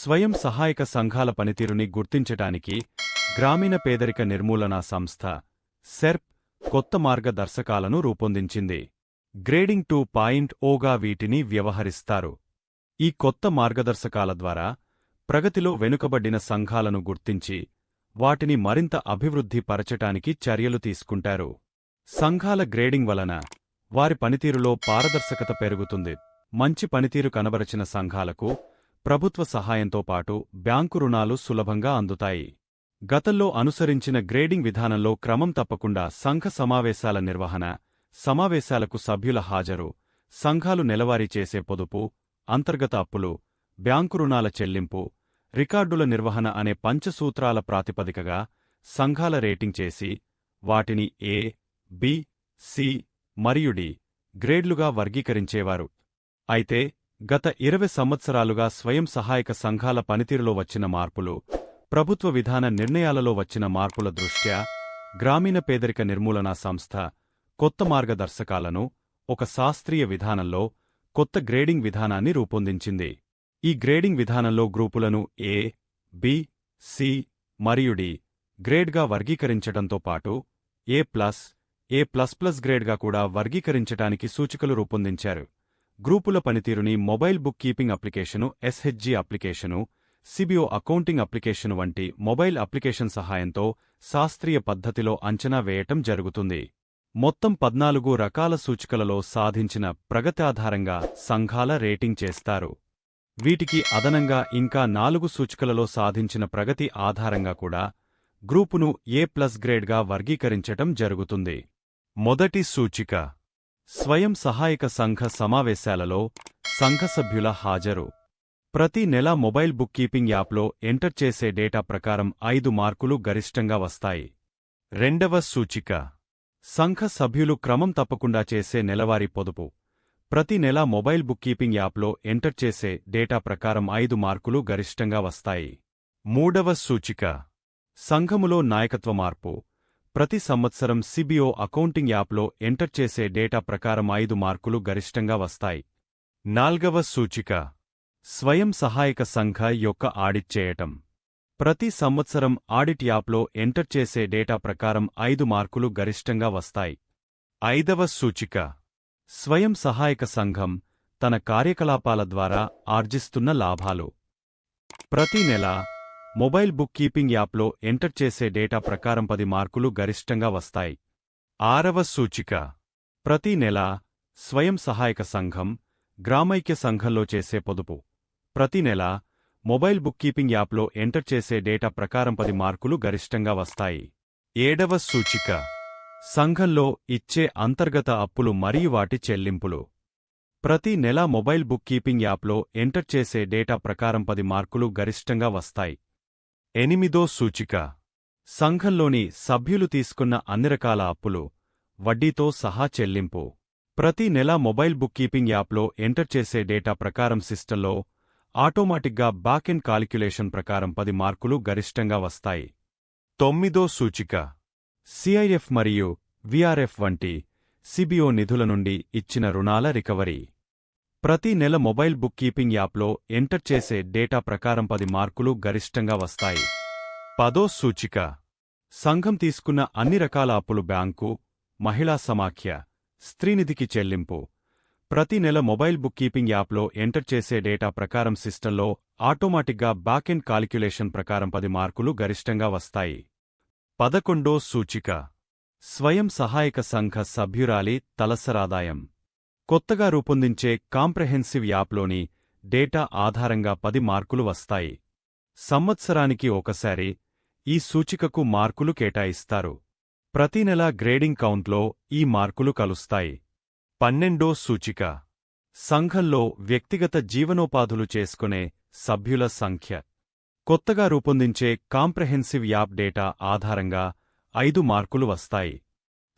స్వయం సహాయక సంఘాల పనితీరుని గుర్తించటానికి గ్రామీణ పేదరిక నిర్మూలన సంస్థ సెర్ప్ కొత్త మార్గదర్శకాలను రూపొందించింది. గ్రేడింగ్ టూ పాయింట్ ఓగా వీటిని వ్యవహరిస్తారు. ఈ కొత్త మార్గదర్శకాల ద్వారా ప్రగతిలో వెనుకబడిన సంఘాలను గుర్తించి వాటిని మరింత అభివృద్ధి పరచటానికి చర్యలు తీసుకుంటారు. సంఘాల గ్రేడింగ్ వలన వారి పనితీరులో పారదర్శకత పెరుగుతుంది. మంచి పనితీరు కనబరచిన సంఘాలకు ప్రభుత్వ సహాయంతో పాటు బ్యాంకు రుణాలు సులభంగా అందుతాయి. గతంలో అనుసరించిన గ్రేడింగ్ విధానంలో క్రమం తప్పకుండా సంఘ సమావేశాల నిర్వహణ సమావేశాలకు సభ్యుల హాజరు సంఘాలు నెలవారీ చేసే పొదుపు అంతర్గత అప్పులు బ్యాంకు రుణాల చెల్లింపు రికార్డుల నిర్వహణ అనే పంచసూత్రాల ప్రాతిపదికగా సంఘాల రేటింగ్ చేసి వాటిని ఏ బి సి మరియు డి గ్రేడ్లుగా వర్గీకరించేవారు. అయితే గత ఇరవై సంవత్సరాలుగా స్వయం సహాయక సంఘాల పనితీరులో వచ్చిన మార్పులు ప్రభుత్వ విధాన నిర్ణయాలలో వచ్చిన మార్పుల దృష్ట్యా గ్రామీణ పేదరిక నిర్మూలనా సంస్థ కొత్త మార్గదర్శకాలను ఒక శాస్త్రీయ విధానంలో కొత్త గ్రేడింగ్ విధానాన్ని రూపొందించింది. ఈ గ్రేడింగ్ విధానంలో గ్రూపులను ఏ బి సి మరియు డి గ్రేడ్గా వర్గీకరించడంతో పాటు A plus A plus plus గ్రేడ్గా కూడా వర్గీకరించటానికి సూచికలు రూపొందించారు. గ్రూపుల పనితీరుని mobile bookkeeping application SHG application CBO accounting application వంటి మొబైల్ అప్లికేషన్ సహాయంతో శాస్త్రీయ పద్ధతిలో అంచనా వేయటం జరుగుతుంది. మొత్తం పద్నాలుగు రకాల సూచికలలో సాధించిన ప్రగతి ఆధారంగా సంఘాల రేటింగ్ చేస్తారు. వీటికి అదనంగా ఇంకా నాలుగు సూచికలలో సాధించిన ప్రగతి ఆధారంగా కూడా గ్రూపును ఏ ప్లస్ గ్రేడ్గా వర్గీకరించటం జరుగుతుంది. మొదటి సూచిక స్వయం సహాయక సంఘ సమావేశాలలో సంఘ సభ్యుల హాజరు. ప్రతి నెల మొబైల్ బుక్ కీపింగ్ యాప్లో ఎంటర్ చేసే డేటా ప్రకారం ఐదు మార్కులు గరిష్టంగా వస్తాయి. రెండవ సూచిక. సంఘ సభ్యులు క్రమం తప్పకుండా చేసే నెలవారీ పొదుపు. ప్రతి నెల మొబైల్ బుక్ కీపింగ్ యాప్లో ఎంటర్ చేసే డేటా ప్రకారం ఐదు మార్కులు గరిష్టంగా వస్తాయి. మూడవ సూచిక. సంఘములో నాయకత్వ మార్పు. ప్రతి సంవత్సరం సిబిఓ అకౌంటింగ్ యాప్లో ఎంటర్ చేసే డేటా ప్రకారం ఐదు మార్కులు గరిష్టంగా వస్తాయి. నాల్గవ సూచిక. స్వయం సహాయక సంఘ యొక్క ఆడిట్ చేయటం. ప్రతి సంవత్సరం ఆడిట్ యాప్లో ఎంటర్ చేసే డేటా ప్రకారం ఐదు మార్కులు గరిష్టంగా వస్తాయి. ఐదవ సూచిక. స్వయం సహాయక సంఘం తన కార్యకలాపాల ద్వారా ఆర్జిస్తున్న లాభాలు. ప్రతి నెల మొబైల్ బుక్ కీపింగ్ యాప్లో ఎంటర్ చేసే డేటా ప్రకారం పది మార్కులు గరిష్టంగా వస్తాయి. ఆరవ సూచిక. ప్రతి నెల స్వయం సహాయక సంఘం గ్రామైక్య సంఘంలో చేసే పొదుపు. ప్రతి నెల మొబైల్ బుక్ కీపింగ్ యాప్లో ఎంటర్ చేసే డేటా ప్రకారం పది మార్కులు గరిష్టంగా వస్తాయి. ఏడవ సూచిక. సంఘంలో ఇచ్చే అంతర్గత అప్పులు మరియు వాటి చెల్లింపులు. ప్రతి నెల మొబైల్ బుక్ కీపింగ్ యాప్లో ఎంటర్ చేసే డేటా ప్రకారం పది మార్కులు గరిష్టంగా వస్తాయి. ఎనిమిదో సూచిక. సంఘంలోని సభ్యులు తీసుకున్న అన్ని రకాల అప్పులు వడ్డీతో సహా చెల్లింపు. ప్రతి నెల మొబైల్ బుక్ కీపింగ్ యాప్లో ఎంటర్ చేసే డేటా ప్రకారం సిస్టంలో ఆటోమాటిక్గా బ్యాకెండ్ కాలిక్యులేషన్ ప్రకారం పది మార్కులు గరిష్టంగా వస్తాయి. తొమ్మిదో సూచిక. సిఐఎఫ్ మరియు విఆర్ఎఫ్ వంటి సిబిఓ నిధుల నుండి ఇచ్చిన రుణాల రికవరీ. ప్రతి నెల మొబైల్ బుక్ కీపింగ్ యాప్లో ఎంటర్ చేసే డేటా ప్రకారం పది మార్కులు గరిష్టంగా వస్తాయి. పదో సూచిక. సంఘం తీసుకున్న అన్ని రకాల అప్పులు బ్యాంకు మహిళా సమాఖ్య స్త్రీనిధికి చెల్లింపు. ప్రతి నెల మొబైల్ బుక్ కీపింగ్ యాప్లో ఎంటర్ చేసే డేటా ప్రకారం సిస్టంలో ఆటోమాటిక్గా బ్యాకెండ్ కాలిక్యులేషన్ ప్రకారం పది మార్కులు గరిష్టంగా వస్తాయి. పదకొండో సూచిక. స్వయం సహాయక సంఘ సభ్యురాలి తలసరాదాయం. కొత్తగా రూపొందించే కాంప్రహెన్సివ్ యాప్లోని డేటా ఆధారంగా పది మార్కులు వస్తాయి. సంవత్సరానికి ఒకసారి ఈ సూచికకు మార్కులు కేటాయిస్తారు. ప్రతి నెల గ్రేడింగ్ కౌంట్లో ఈ మార్కులు కలుస్తాయి. పన్నెండో సూచిక. సంఘంలో వ్యక్తిగత జీవనోపాధులు చేసుకునే సభ్యుల సంఖ్య. కొత్తగా రూపొందించే కాంప్రహెన్సివ్ యాప్ డేటా ఆధారంగా ఐదు మార్కులు వస్తాయి.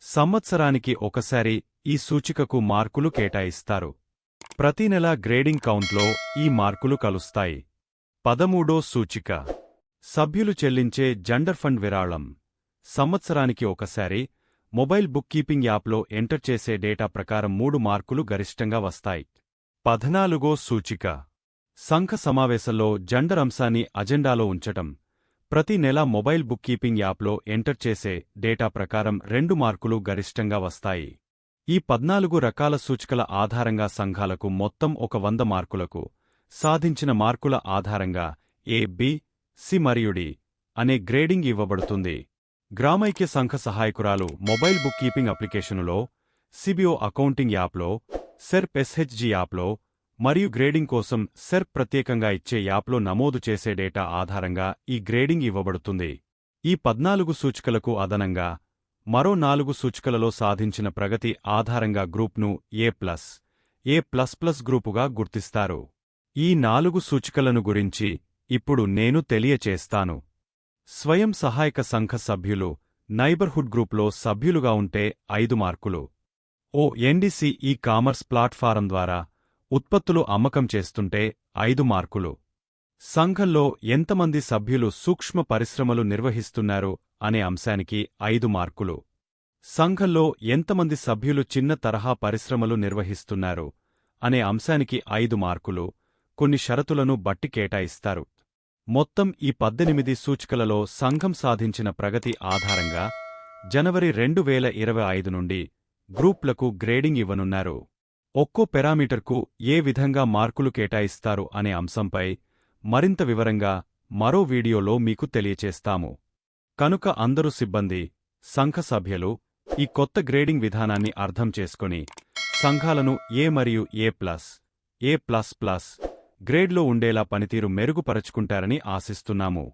సంవత్సరానికి ఒకసారి ఈ సూచికకు మార్కులు కేటాయిస్తారు. ప్రతి నెల గ్రేడింగ్ కౌంట్లో ఈ మార్కులు కలుస్తాయి. పదమూడో సూచిక. సభ్యులు చెల్లించే జండర్ ఫండ్ విరాళం. సంవత్సరానికి ఒకసారి మొబైల్ బుక్ కీపింగ్ యాప్లో ఎంటర్ చేసే డేటా ప్రకారం మూడు మార్కులు గరిష్టంగా వస్తాయి. పద్నాలుగో సూచిక. సంఘ సమావేశంలో జెండర్ అంశాన్ని అజెండాలో ఉంచటం. ప్రతి నెల మొబైల్ బుక్ కీపింగ్ యాప్లో ఎంటర్ చేసే డేటా ప్రకారం రెండు మార్కులు గరిష్టంగా వస్తాయి. ఈ పద్నాలుగు రకాల సూచికల ఆధారంగా సంఘాలకు మొత్తం ఒక వంద మార్కులకు సాధించిన మార్కుల ఆధారంగా ఏ బి సి మరియు డి అనే గ్రేడింగ్ ఇవ్వబడుతుంది. గ్రామైక్య సంఘ సహాయకురాలు మొబైల్ బుక్ కీపింగ్ అప్లికేషనులో సిబిఓ అకౌంటింగ్ యాప్లో సెర్ప్ ఎస్హెచ్జి యాప్లో మరియు గ్రేడింగ్ కోసం సెర్ప్ ప్రత్యేకంగా ఇచ్చే యాప్లో నమోదు చేసే డేటా ఆధారంగా ఈ గ్రేడింగ్ ఇవ్వబడుతుంది. ఈ పద్నాలుగు సూచికలకు అదనంగా మరో నాలుగు సూచికలలో సాధించిన ప్రగతి ఆధారంగా గ్రూప్ను A plus A plus plus గ్రూపుగా గుర్తిస్తారు. ఈ నాలుగు సూచికలను గురించి ఇప్పుడు నేను తెలియచేస్తాను. స్వయం సహాయక సంఘ సభ్యులు నైబర్హుడ్ గ్రూప్లో సభ్యులుగా ఉంటే ఐదు మార్కులు. O NDC e commerce platform ద్వారా ఉత్పత్తులు అమ్మకం చేస్తుంటే ఐదు మార్కులు. సంఘంలో ఎంతమంది సభ్యులు సూక్ష్మ పరిశ్రమలు నిర్వహిస్తున్నారు అనే అంశానికి ఐదు మార్కులు. సంఘంలో ఎంతమంది సభ్యులు చిన్న తరహా పరిశ్రమలు నిర్వహిస్తున్నారు అనే అంశానికి ఐదు మార్కులు. కొన్ని షరతులను బట్టి కేటాయిస్తారు. మొత్తం ఈ పద్దెనిమిది సూచికలలో సంఘం సాధించిన ప్రగతి ఆధారంగా జనవరి రెండు వేల ఇరవై ఐదు నుండి గ్రూప్లకు గ్రేడింగ్ ఇవ్వనున్నారు. ఒక్కో పెరామీటర్కు ఏ విధంగా మార్కులు కేటాయిస్తారు అనే అంశంపై మరింత వివరంగా మరో వీడియోలో మీకు తెలియచేస్తాము. కనుక అందరూ సిబ్బంది సంఘ సభ్యులు ఈ కొత్త గ్రేడింగ్ విధానాన్ని అర్థం చేసుకొని సంఘాలను ఏ మరియు A plus A plus plus గ్రేడ్లో ఉండేలా పనితీరు మెరుగుపరచుకుంటారని ఆశిస్తున్నాము.